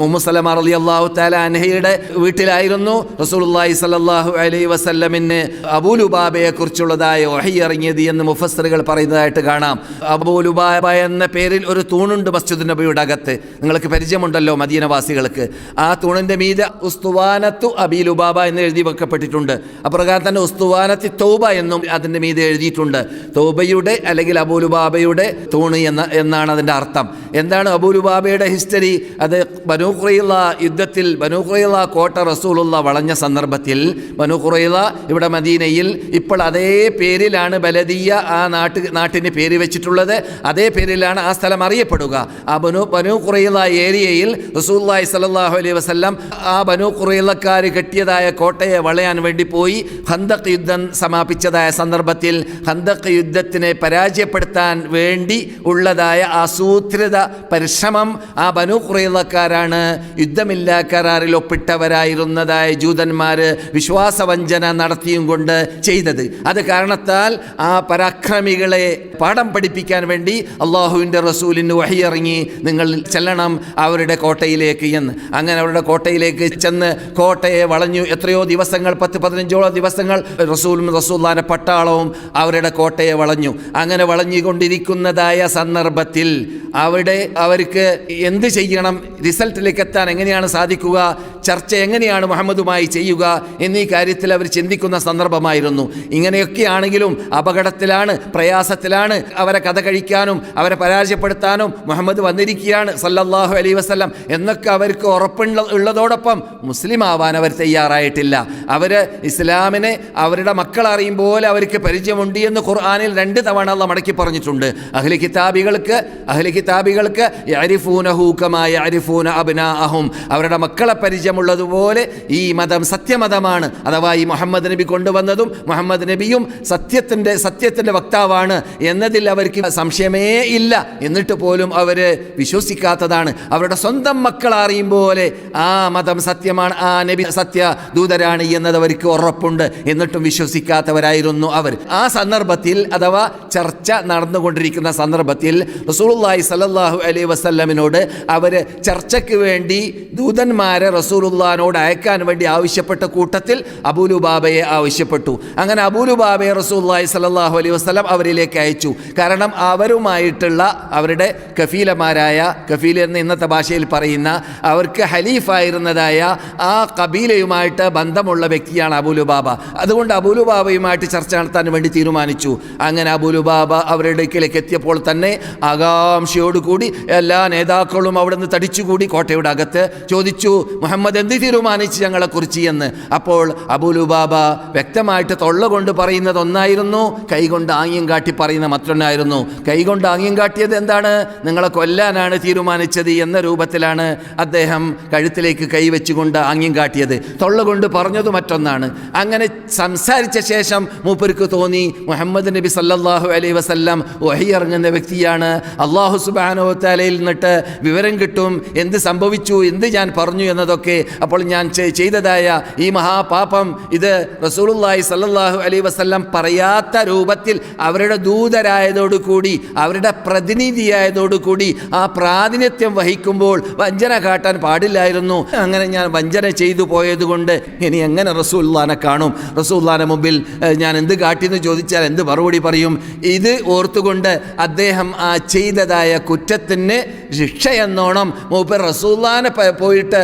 മുഹമ്മദ് അലി അള്ളാഹു താല അൻഹയുടെ വീട്ടിലായിരുന്നു. റസൂലുള്ളാഹി സല്ലല്ലാഹു അലൈ വസല്ലമിന് അബൂലുബാബയെ കുറിച്ചുള്ളതായ ഒഹി ഇറങ്ങിയത് എന്ന് മുഫസ്സറുകൾ പറയുന്നതായിട്ട് കാണാം. അബൂലുബാബ എന്ന പേരിൽ ഒരു തൂണുണ്ട് മസ്ജിദ് നബിയുടെ അകത്ത്. നിങ്ങൾക്ക് പരിചയമുണ്ടല്ലോ മദീനവാസികൾക്ക്. ആ തൂണിന്റെ മീതെ ഉസ്തുവാനത്തു അബീലുബാബ എന്ന് എഴുതി വെക്കപ്പെട്ടിട്ടുണ്ട്. അപ്രകാരം തന്നെ ഉസ്തുവാനത്തി തൗബ എന്നും അതിന്റെ മീതെ എഴുതിയിട്ടുണ്ട്. തൗബയുടെ അല്ലെങ്കിൽ അബൂലുബാബയുടെ തൂണ് എന്ന എന്നാണ് അതിന്റെ അർത്ഥം. എന്താണ് അബൂലുബാബയുടെ ഹിസ്റ്ററി? അത് ബനു ഖുറൈള യുദ്ധത്തിൽ ബനുഖുറൈല കോട്ട റസൂലുള്ള വളഞ്ഞ സന്ദർഭത്തിൽ ബനുഖുറൈല ഇവിടെ മദീനയിൽ ഇപ്പോൾ അതേ പേരിലാണ് ബലദിയ ആ നാട്ട് നാട്ടിന് പേര് വെച്ചിട്ടുള്ളത്. അതേ പേരിലാണ് ആ സ്ഥലം അറിയപ്പെടുക. ആ ബനു ബനുഖുറൈല ഏരിയയിൽ റസൂല്ലായി സ്വല്ലല്ലാഹു അലൈഹി വസല്ലം ആ ബനുഖുറൈലക്കാർ കെട്ടിയതായ കോട്ടയെ വളയാൻ വേണ്ടി പോയി. ഹന്തക് യുദ്ധം സമാപിച്ചതായ സന്ദർഭത്തിൽ ഹന്തക് യുദ്ധത്തിനെ പരാജയപ്പെടുത്താൻ വേണ്ടി ഉള്ളതായ ആസൂത്രിത പരിശ്രമം ആ ബനു ഖുറൈളക്കാരാണ് യുദ്ധമില്ല കരാറിൽ ഒപ്പിട്ടവരായിരുന്നതായ ജൂതന്മാർ വിശ്വാസവഞ്ചന നടത്തിയും കൊണ്ട് ചെയ്തത്. അത് കാരണത്താൽ ആ പരാക്രമികളെ പാഠം പഠിപ്പിക്കാൻ വേണ്ടി അള്ളാഹുവിന്റെ റസൂലിന് വഹിയിറങ്ങി നിങ്ങൾ ചെല്ലണം അവരുടെ കോട്ടയിലേക്ക് എന്ന്. അങ്ങനെ അവരുടെ കോട്ടയിലേക്ക് ചെന്ന് കോട്ടയെ വളഞ്ഞു എത്രയോ ദിവസങ്ങൾ പത്ത് പതിനഞ്ചോളം ദിവസങ്ങൾ റസൂലും റസൂല്ലാന്റെ പട്ടാളവും അവരുടെ കോട്ടയെ വളഞ്ഞു. അങ്ങനെ വളഞ്ഞുകൊണ്ടിരിക്കുന്നതായ സന്ദർഭത്തിൽ അവിടെ അവർക്ക് എന്ത് ചെയ്യണം? റിസൾട്ടിലേക്ക് എത്താൻ എങ്ങനെയാണ് സാധിക്കുക? ചർച്ച എങ്ങനെയാണ് മുഹമ്മദുമായി ചെയ്യുക എന്നീ കാര്യത്തിൽ അവർ ചിന്തിക്കുന്ന സന്ദർഭമായിരുന്നു. ഇങ്ങനെയൊക്കെയാണെങ്കിലും അപകടത്തിലാണ് പ്രയാസത്തിലാണ് അവരെ കഥ കഴിക്കാനും അവരെ പരാജയപ്പെടുത്താനും മുഹമ്മദ് വന്നിരിക്കുകയാണ് സല്ലല്ലാഹു അലൈ വസ്ലം എന്നൊക്കെ അവർക്ക് ഉറപ്പുള്ള ഉള്ളതോടൊപ്പം മുസ്ലിം ആവാൻ അവർ തയ്യാറായിട്ടില്ല. അവർ ഇസ്ലാമിനെ അവരുടെ മക്കൾ അറിയും പോലെ അവർക്ക് പരിചയമുണ്ട് എന്ന് ഖുർആാനിൽ രണ്ട് തവണ അള്ള മടക്കി പറഞ്ഞിട്ടുണ്ട്. അഹ്ലി കിതാബികൾക്ക് അഹ്ലി കിതാബികൾക്ക് യരിഫൂനഹൂക്കമായ അരിഫൂന അബ്നാഅഹും. അവരുടെ മക്കളെ പരിചയമുള്ളതുപോലെ ഈ മതം സത്യമതമാണ്. അഥവാ ഈ മുഹമ്മദ് നബി കൊണ്ടുവന്നതും മുഹമ്മദ് നബിയും സത്യത്തിന്റെ സത്യത്തിന്റെ വക്താവാണ് എന്നതിൽ അവർക്ക് സംശയമേ ഇല്ല. എന്നിട്ട് പോലും അവർ വിശ്വസിക്കാത്തതാണ്. അവരുടെ സ്വന്തം മക്കൾ അറിയും പോലെ ആ മതം സത്യമാണ് ആ നബി സത്യ ദൂതരാണ് എന്നത് അവർക്ക് ഉറപ്പുണ്ട് എന്നിട്ടും വിശ്വസിക്കാത്തവരായിരുന്നു അവർ. ആ സന്ദർഭത്തിൽ അഥവാ ചർച്ച നടന്നുകൊണ്ടിരിക്കുന്ന സന്ദർഭത്തിൽ റസൂലുള്ളാഹി സലല്ലാഹു അലൈ വസല്ലമിനോട് അവർ ചർച്ചയ്ക്ക് വേണ്ടി ദൂതന്മാരെ റസൂലുള്ളാഹിനോട് അയക്കാൻ വേണ്ടി ആവശ്യപ്പെട്ട കൂട്ടത്തിൽ അബൂലുബാബയെ ആവശ്യപ്പെട്ടു. അങ്ങനെ അബൂലുബാബയെ റസൂല്ലായി സല്ലല്ലാഹു അലൈഹി വസല്ലം അവരിലേക്ക് അയച്ചു. കാരണം അവരുമായിട്ടുള്ള അവരുടെ കഫീലമാരായ കഫീൽ എന്ന് ഇന്നത്തെ ഭാഷയിൽ പറയുന്ന അവർക്ക് ഹലീഫായിരുന്നതായ ആ കബീലയുമായിട്ട് ബന്ധമുള്ള വ്യക്തിയാണ് അബൂലുബാബ. അതുകൊണ്ട് അബൂലുബാബയുമായിട്ട് ചർച്ച നടത്താൻ വേണ്ടി തീരുമാനിച്ചു. അങ്ങനെ അബൂലുബാബ അവരുടെ ഇടയ്ക്കിലേക്ക് എത്തിയപ്പോൾ തന്നെ ആകാംക്ഷയോടുകൂടി എല്ലാ നേതാക്കളും അവിടെ നിന്ന് തടിച്ചുകൂടി കോട്ടയുടെ അകത്ത് ചോദിച്ചു മുഹമ്മദ് എന്ത് തീരുമാനിച്ചു ഞങ്ങളെക്കുറിച്ച് എന്ന്? അപ്പോൾ അബൂലുബാബ വ്യക്തമായിട്ട് തൊള്ള കൊണ്ട് പറയുന്നത് ഒന്നായിരുന്നു കൈകൊണ്ട് ആംഗ്യം കാട്ടി പറയുന്ന മറ്റൊന്നായിരുന്നു. കൈകൊണ്ട് ആംഗ്യം കാട്ടിയത് എന്താണ്? നിങ്ങളെ കൊല്ലാനാണ് തീരുമാനിച്ചത് എന്ന രൂപത്തിലാണ് അദ്ദേഹം കഴുത്തിലേക്ക് കൈവച്ചുകൊണ്ട് ആംഗ്യം കാട്ടിയത്. തൊള്ള കൊണ്ട് പറഞ്ഞത് മറ്റൊന്നാണ്. അങ്ങനെ സംസാരിച്ച ശേഷം മൂപ്പർക്ക് തോന്നി മുഹമ്മദ് നബി സല്ലാഹു അലൈ വസല്ലം ഒഹയിറങ്ങുന്ന വ്യക്തിയാണ്. അള്ളാഹു സുബാനോ തലയിൽ നിന്നിട്ട് വിവരം കിട്ടും. എന്ത് സംഭവിച്ചു? എന്ത് ഞാൻ പറഞ്ഞു എന്നതൊക്കെ അപ്പോൾ ഞാൻ ചെയ്തതായ ഈ മഹാപാപം ഇത് റസൂലുള്ളാഹി സല്ലല്ലാഹു അലൈഹി വസല്ലം പറയാത്ത രൂപത്തിൽ അവരുടെ ദൂതരായതോടുകൂടി അവരുടെ പ്രതിനിധിയായതോടുകൂടി ആ പ്രാതിനിധ്യം വഹിക്കുമ്പോൾ വഞ്ചന കാട്ടാൻ പാടില്ലായിരുന്നു. അങ്ങനെ ഞാൻ വഞ്ചന ചെയ്തു പോയതുകൊണ്ട് ഇനി എങ്ങനെ റസൂല്ലാനെ കാണും? റസൂല്ലാനെ മുമ്പിൽ ഞാൻ എന്ത് കാട്ടിയെന്ന് ചോദിച്ചാൽ എന്ത് മറുപടി പറയും? ഇത് ഓർത്തുകൊണ്ട് അദ്ദേഹം ആ ചെയ്തതായ കുറ്റത്തിന് ശിക്ഷ എന്നോണം മൂപ്പർ റസൂല്ലാനെ പോയിട്ട് പോയിട്ട്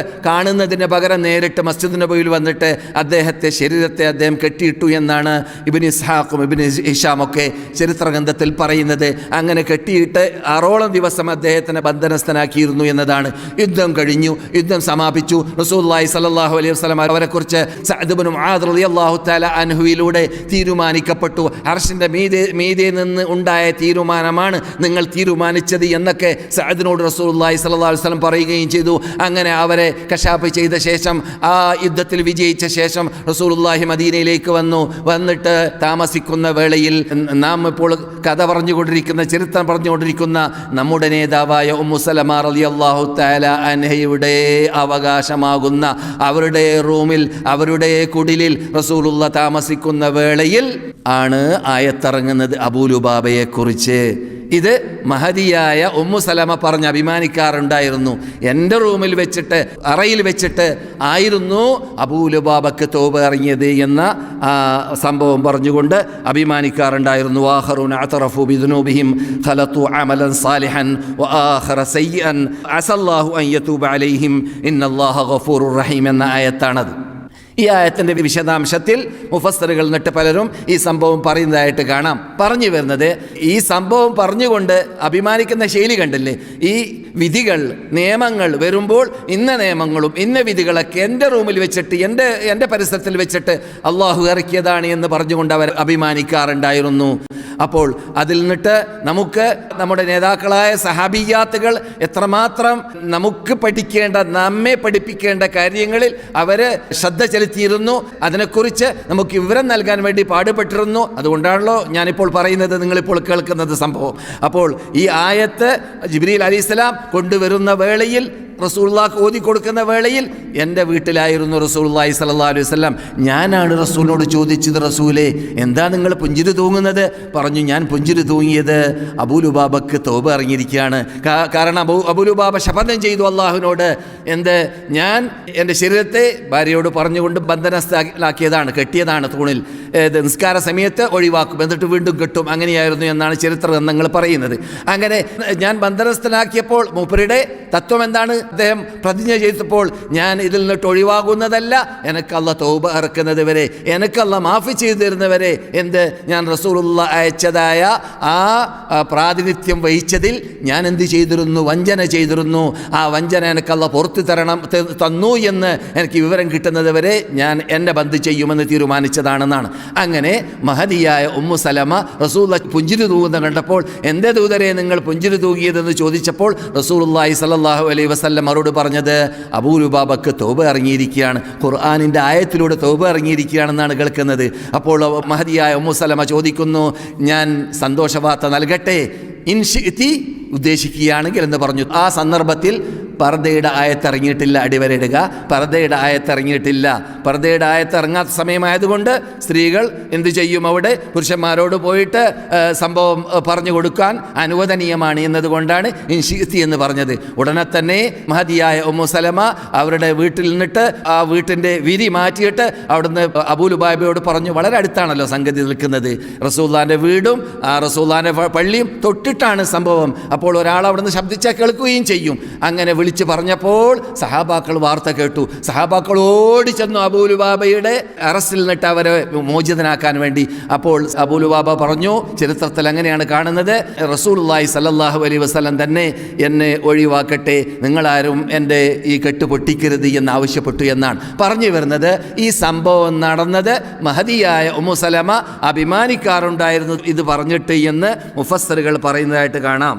കാണുന്നതിന് പകരം നേരിട്ട് മസ്ജിദ് നബിയിൽ വന്നിട്ട് അദ്ദേഹത്തെ ശരീരത്തെ അദ്ദേഹം കെട്ടിയിട്ടു എന്നാണ് ഇബിൻ ഇസ്ഹാഖും ഇബിൻ ഇഷാമൊക്കെ ചരിത്രഗ്രന്ഥത്തിൽ പറയുന്നത്. അങ്ങനെ കെട്ടിയിട്ട് ആറോളം ദിവസം അദ്ദേഹത്തിനെ ബന്ധനസ്ഥനാക്കിയിരുന്നു എന്നതാണ്. യുദ്ധം കഴിഞ്ഞു യുദ്ധം സമാപിച്ചു. റസൂല്ലായി സലാഹു അലൈഹി വസല്ലം അവരെക്കുറിച്ച് സഅദ് ബിൻ മുആദ് റളിയല്ലാഹു തആല അൻഹുവിലൂടെ തീരുമാനിക്കപ്പെട്ടു. ഹർഷിന്റെ മീതെ മീതെ നിന്ന് ഉണ്ടായ തീരുമാനമാണ് നിങ്ങൾ തീരുമാനിച്ചത് എന്നൊക്കെ സഅദിനോട് സ്വല്ലല്ലാഹു അലൈഹി വസല്ലം പറയുകയും ചെയ്തു. അങ്ങനെ അവരെ കശാപ്പ് ചെയ്ത ശേഷം ആ യുദ്ധത്തിൽ വിജയിച്ച ശേഷം റസൂലുള്ളാഹി മദീനയിലേക്ക് വന്നു. വന്നിട്ട് താമസിക്കുന്ന വേളയിൽ നാം ഇപ്പോൾ കഥ പറഞ്ഞുകൊണ്ടിരിക്കുന്ന ചരിത്രം പറഞ്ഞുകൊണ്ടിരിക്കുന്ന നമ്മുടെ നേതാവായ ഉമ്മുസലമ അള്ളാഹു താല അൻഹയുടെ അവകാശമാകുന്ന അവരുടെ റൂമിൽ അവരുടെ കുടിലിൽ റസൂലുള്ള താമസിക്കുന്ന വേളയിൽ ആണ് ആയത്തിറങ്ങുന്നത് അബൂലുബാബയെക്കുറിച്ച് ഇത് മഹതിയായ ഉമ്മു സലമ പറഞ്ഞ് അഭിമാനിക്കാറുണ്ടായിരുന്നു. എന്റെ റൂമിൽ വെച്ചിട്ട് അറയിൽ വെച്ചിട്ട് ആയിരുന്നു അബൂലുബാബക്ക് തോപ് ഇറങ്ങിയത് എന്ന സംഭവം പറഞ്ഞുകൊണ്ട് അഭിമാനിക്കാറുണ്ടായിരുന്നു. വാഹറു അത്തറഫു ബിദുനൂബിഹിം ഖലത്തു അമലൻ സാലിഹൻ വആഖറ സയ്യൻ അസല്ലാഹു അൻ യതൂബ അലൈഹിം ഇന്നല്ലാഹ ഗഫൂറുർ റഹീം എന്ന ആയത്താണത്. ഈ ആയത്തിന്റെ വിശദാംശത്തിൽ മുഫസ്തറുകൾ എന്നിട്ട് പലരും ഈ സംഭവം പറയുന്നതായിട്ട് കാണാം. പറഞ്ഞു വരുന്നത് ഈ സംഭവം പറഞ്ഞുകൊണ്ട് അഭിമാനിക്കുന്ന ശൈലി കണ്ടില്ലേ? ഈ വിധികൾ നിയമങ്ങൾ വരുമ്പോൾ ഇന്ന നിയമങ്ങളും ഇന്ന വിധികളൊക്കെ എന്റെ റൂമിൽ വെച്ചിട്ട് എന്റെ എന്റെ പരിസരത്തിൽ വെച്ചിട്ട് അള്ളാഹു ഇറക്കിയതാണ് എന്ന് പറഞ്ഞുകൊണ്ട് അവർ അഭിമാനിക്കാറുണ്ടായിരുന്നു. അപ്പോൾ അതിൽ നിന്നിട്ട് നമുക്ക് നമ്മുടെ നേതാക്കളായ സഹാബിയാത്തുകൾ എത്രമാത്രം നമുക്ക് പഠിക്കേണ്ട നമ്മെ പഠിപ്പിക്കേണ്ട കാര്യങ്ങളിൽ അവർ ശ്രദ്ധ ചെലുത്തിയിരുന്നു. അതിനെക്കുറിച്ച് നമുക്ക് വിവരം നൽകാൻ വേണ്ടി പാടുപെട്ടിരുന്നു. അതുകൊണ്ടാണല്ലോ ഞാനിപ്പോൾ പറയുന്നത് നിങ്ങളിപ്പോൾ കേൾക്കുന്നത് സംഭവം. അപ്പോൾ ഈ ആയത്ത് ജിബ്രീൽ അലി അലിസ്ലാം കൊണ്ടുവരുന്ന വേളയിൽ റസൂള്ളാക്ക് ഓതി കൊടുക്കുന്ന വേളയിൽ എന്റെ വീട്ടിലായിരുന്നു റസൂള്ളി സല്ലാ അലൈഹി വസല്ലം. ഞാനാണ് റസൂലിനോട് ചോദിച്ചത് റസൂലെ എന്താ നിങ്ങൾ പുഞ്ചിരി തൂങ്ങുന്നത്? പറഞ്ഞു ഞാൻ പുഞ്ചിരി തൂങ്ങിയത് അബൂലുബാബക്ക് തോപ ഇറങ്ങിയിരിക്കുകയാണ്. കാരണം അബൂ അബൂലുബാബ ശപഥം ചെയ്തു അള്ളാഹുവിനോട്. എന്ത് ഞാൻ എന്റെ ശരീരത്തെ ഭാര്യയോട് പറഞ്ഞുകൊണ്ട് ബന്ധനസ്ഥാക്കിയതാണ് കെട്ടിയതാണ് തൂണിൽ. നിസ്കാര സമയത്ത് ഒഴിവാക്കും. എന്നിട്ട് വീണ്ടും കെട്ടും. അങ്ങനെയായിരുന്നു എന്നാണ് ചരിത്ര ഗ്രന്ഥങ്ങൾ പറയുന്നത്. അങ്ങനെ ഞാൻ ബന്ധനസ്ഥനാക്കിയപ്പോൾ മൂപ്പരുടെ തത്വം എന്താണ്? അദ്ദേഹം പ്രതിജ്ഞ ചെയ്തപ്പോൾ ഞാൻ ഇതിൽ നിന്നിട്ട് ഒഴിവാകുന്നതല്ല. എനിക്കല്ല തൗബ ഇറക്കുന്നത് വരെ എനിക്കല്ല മാഫി ചെയ്തു തരുന്നവരെ എന്ത്? ഞാൻ റസൂലുള്ള അയച്ചതായ ആ, പ്രാതിനിധ്യം വഹിച്ചതിൽ ഞാൻ എന്ത് ചെയ്തിരുന്നു? വഞ്ചന ചെയ്തിരുന്നു. ആ വഞ്ചന എനിക്കല്ല പുറത്തു തരണം തന്നു എന്ന് എനിക്ക് വിവരം കിട്ടുന്നത് വരെ ഞാൻ എന്നെ ബന്ധ ചെയ്യുമെന്ന് തീരുമാനിച്ചതാണെന്നാണ്. അങ്ങനെ മഹതിയായ ഉമ്മു സലമ റസൂള്ള പുഞ്ചിരി തൂകുന്ന കണ്ടപ്പോൾ എന്തേ ദൂതരെ നിങ്ങൾ പുഞ്ചിരി തൂകിയതെന്ന് ചോദിച്ചപ്പോൾ റസൂലുള്ളാഹി സ്വല്ലല്ലാഹു അലൈഹി വസല്ലം അവരോട് പറഞ്ഞത് അബൂലുബാബക്ക് തോബ ഇറങ്ങിയിരിക്കുകയാണ്. ഖുർആാനിന്റെ ആയത്തിലൂടെ തോബ ഇറങ്ങിയിരിക്കുകയാണെന്നാണ് കേൾക്കുന്നത്. അപ്പോൾ മഹതിയായ ഉമ്മു സലമ ചോദിക്കുന്നു ഞാൻ സന്തോഷവാർത്ത നൽകട്ടെ? ഇൻഷിത്തി ഉദ്ദേശിക്കുകയാണെങ്കിൽ എന്ന് പറഞ്ഞു. ആ സന്ദർഭത്തിൽ പർദയുടെ ആയത്തിറങ്ങിയിട്ടില്ല അടിവരയിടുക പർദയുടെ ആയത്തിറങ്ങിയിട്ടില്ല. പർദയുടെ ആയത്തിറങ്ങാത്ത സമയമായതുകൊണ്ട് സ്ത്രീകൾ എന്തു ചെയ്യും അവിടെ? പുരുഷന്മാരോട് പോയിട്ട് സംഭവം പറഞ്ഞു കൊടുക്കാൻ അനുവദനീയമാണ് എന്നതുകൊണ്ടാണ് ഇൻഷിത്തി എന്ന് പറഞ്ഞത്. ഉടനെ തന്നെ മഹതിയായ ഉമ്മു സലമ അവരുടെ വീട്ടിൽ നിന്നിട്ട് ആ വീട്ടിന്റെ വിരി മാറ്റിയിട്ട് അവിടുന്ന് അബൂലുബാബയോട് പറഞ്ഞു വളരെ അടുത്താണല്ലോ സംഗതി നിൽക്കുന്നത്. റസൂല്ലാന്റെ വീടും ആ റസൂല്ലാന്റെ പള്ളിയും തൊട്ടിട്ടാണ് സംഭവം. അപ്പോൾ ഒരാൾ അവിടുന്ന് ശബ്ദിച്ചാൽ കേൾക്കുകയും ചെയ്യും. അങ്ങനെ വിളിച്ചു പറഞ്ഞപ്പോൾ സഹാബാക്കൾ വാർത്ത കേട്ടു. സഹാബാക്കൾ ഓടി ചെന്നു അബൂലുബാബയുടെ അറസ്റ്റിൽ നിന്നിട്ട് അവരെ മോചിതനാക്കാൻ വേണ്ടി. അപ്പോൾ അബൂലുബാബ പറഞ്ഞു ചരിത്രത്തിൽ അങ്ങനെയാണ് കാണുന്നത്. റസൂലുള്ളാഹി സല്ലല്ലാഹു അലൈ വസ്ലം തന്നെ എന്നെ ഒഴിവാക്കട്ടെ. നിങ്ങളാരും എന്റെ ഈ കെട്ട് പൊട്ടിക്കരുത് എന്ന് ആവശ്യപ്പെട്ടു എന്നാണ്. പറഞ്ഞു വരുന്നത് ഈ സംഭവം നടന്നത് മഹതിയായ ഉമ്മുസലമ അഭിമാനിക്കാറുണ്ടായിരുന്നു ഇത് പറഞ്ഞിട്ട് എന്ന് മുഫസ്സറുകൾ പറയുന്നതായിട്ട് കാണാം.